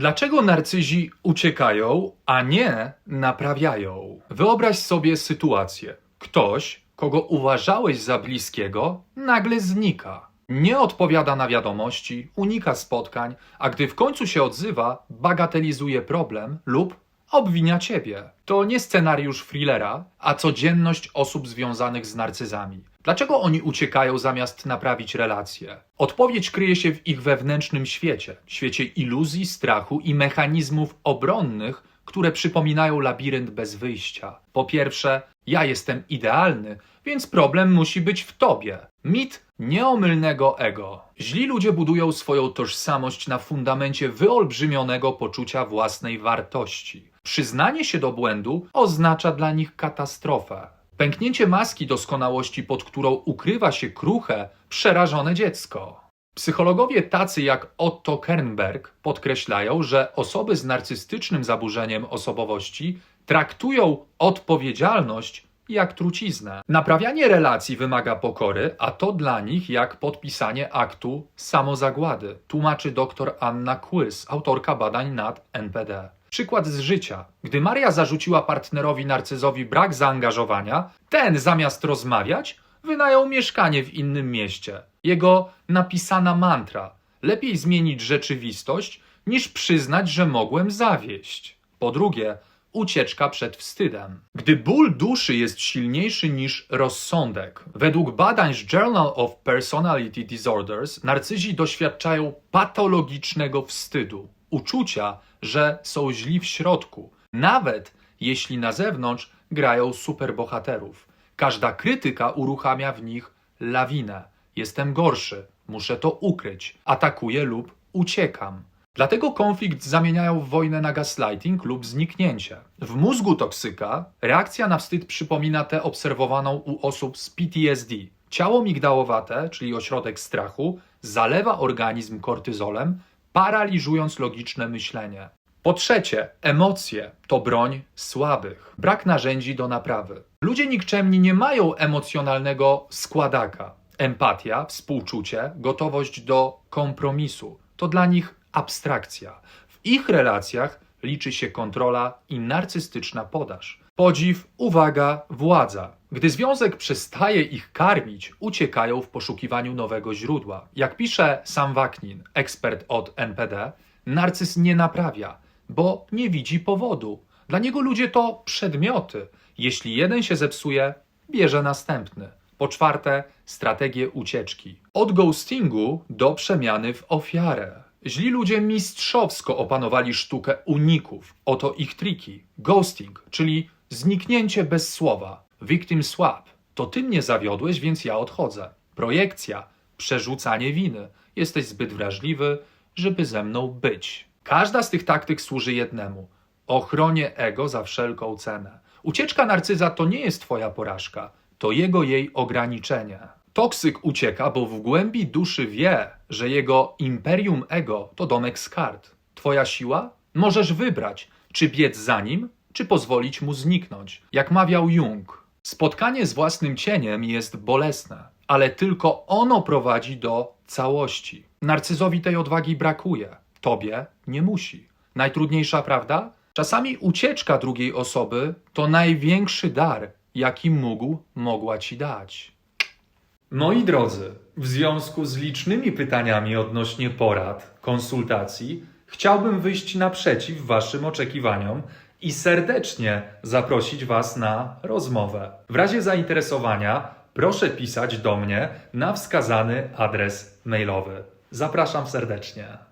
Dlaczego narcyzi uciekają, a nie naprawiają? Wyobraź sobie sytuację. Ktoś, kogo uważałeś za bliskiego, nagle znika. Nie odpowiada na wiadomości, unika spotkań, a gdy w końcu się odzywa, bagatelizuje problem lub obwinia ciebie. To nie scenariusz thrillera, a codzienność osób związanych z narcyzami. Dlaczego oni uciekają zamiast naprawić relacje? Odpowiedź kryje się w ich wewnętrznym świecie świecie iluzji, strachu i mechanizmów obronnych, które przypominają labirynt bez wyjścia. Po pierwsze, ja jestem idealny, więc problem musi być w tobie. Mit nieomylnego ego. Źli ludzie budują swoją tożsamość na fundamencie wyolbrzymionego poczucia własnej wartości. Przyznanie się do błędu oznacza dla nich katastrofę. Pęknięcie maski doskonałości, pod którą ukrywa się kruche, przerażone dziecko. Psychologowie tacy jak Otto Kernberg podkreślają, że osoby z narcystycznym zaburzeniem osobowości traktują odpowiedzialność jak truciznę. Naprawianie relacji wymaga pokory, a to dla nich jak podpisanie aktu samozagłady, tłumaczy dr Anna Kłys, autorka badań nad NPD. Przykład z życia. Gdy Maria zarzuciła partnerowi narcyzowi brak zaangażowania, ten zamiast rozmawiać, wynajął mieszkanie w innym mieście. Jego napisana mantra: lepiej zmienić rzeczywistość, niż przyznać, że mogłem zawieść. Po drugie, ucieczka przed wstydem. Gdy ból duszy jest silniejszy niż rozsądek, według badań z Journal of Personality Disorders, narcyzi doświadczają patologicznego wstydu, uczucia, że są źli w środku, nawet jeśli na zewnątrz grają superbohaterów. Każda krytyka uruchamia w nich lawinę. Jestem gorszy, muszę to ukryć, atakuję lub uciekam. Dlatego konflikt zamieniają w wojnę na gaslighting lub zniknięcie. W mózgu toksyka reakcja na wstyd przypomina tę obserwowaną u osób z PTSD. Ciało migdałowate, czyli ośrodek strachu, zalewa organizm kortyzolem, paraliżując logiczne myślenie. Po trzecie, emocje to broń słabych. Brak narzędzi do naprawy. Ludzie nikczemni nie mają emocjonalnego składaka. Empatia, współczucie, gotowość do kompromisu to dla nich abstrakcja. W ich relacjach liczy się kontrola i narcystyczna podaż. Podziw, uwaga, władza. Gdy związek przestaje ich karmić, uciekają w poszukiwaniu nowego źródła. Jak pisze Sam Waknin, ekspert od NPD, narcyz nie naprawia, bo nie widzi powodu. Dla niego ludzie to przedmioty. Jeśli jeden się zepsuje, bierze następny. Po czwarte, strategie ucieczki. Od ghostingu do przemiany w ofiarę. Źli ludzie mistrzowsko opanowali sztukę uników. Oto ich triki. Ghosting, czyli zniknięcie bez słowa. Victim swap. To ty mnie zawiodłeś, więc ja odchodzę. Projekcja. Przerzucanie winy. Jesteś zbyt wrażliwy, żeby ze mną być. Każda z tych taktyk służy jednemu. Ochronie ego za wszelką cenę. Ucieczka narcyza to nie jest twoja porażka. To jego jej ograniczenie. Toksyk ucieka, bo w głębi duszy wie, że jego imperium ego to domek z kart. Twoja siła? Możesz wybrać, czy biec za nim, czy pozwolić mu zniknąć. Jak mawiał Jung, spotkanie z własnym cieniem jest bolesne, ale tylko ono prowadzi do całości. Narcyzowi tej odwagi brakuje, tobie nie musi. Najtrudniejsza prawda? Czasami ucieczka drugiej osoby to największy dar, jaki mógł, mogła ci dać. Moi drodzy, w związku z licznymi pytaniami odnośnie porad, konsultacji, chciałbym wyjść naprzeciw Waszym oczekiwaniom i serdecznie zaprosić Was na rozmowę. W razie zainteresowania proszę pisać do mnie na wskazany adres mailowy. Zapraszam serdecznie.